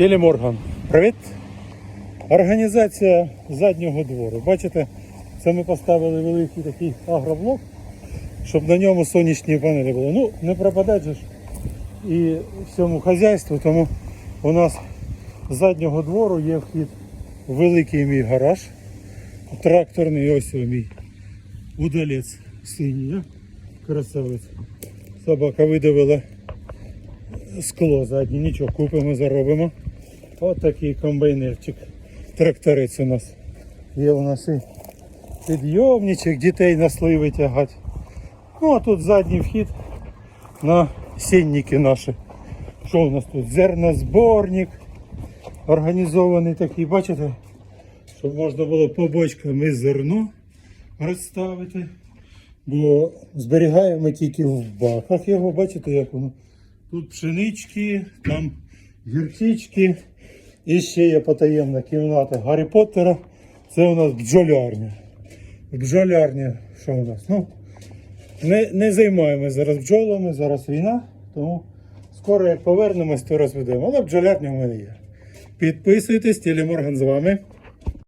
Телеморган. Привіт. Організація заднього двору. Бачите, це ми поставили великий такий агроблок, щоб на ньому сонячні панелі були. Ну, не пропадать же ж і всьому хазяйству, тому у нас з заднього двору є вхід великий мій гараж. Тракторний ось мій удалець синій, красавець. Собака видавила скло заднє, нічого, купимо, заробимо. От такий комбайнерчик. Тракторець у нас. Є у нас і підйомничок, дітей на сливи тягати. Ну а тут задній вхід на сінники наші. Що у нас тут? Зернозборник. Організований такий, бачите, щоб можна було по бочкам і зерно розставити. Бо зберігаємо тільки в баках його, бачите, як воно. Тут пшенички, там гірчички. І ще є потаємна кімната Гаррі Поттера. Це у нас бджолярня. Бджолярня, що у нас? Ну, не, не займаємося зараз бджолами, зараз війна, тому скоро як повернемось, то розведемо. Але бджолярня в мене є. Підписуйтесь, Телеморган з вами.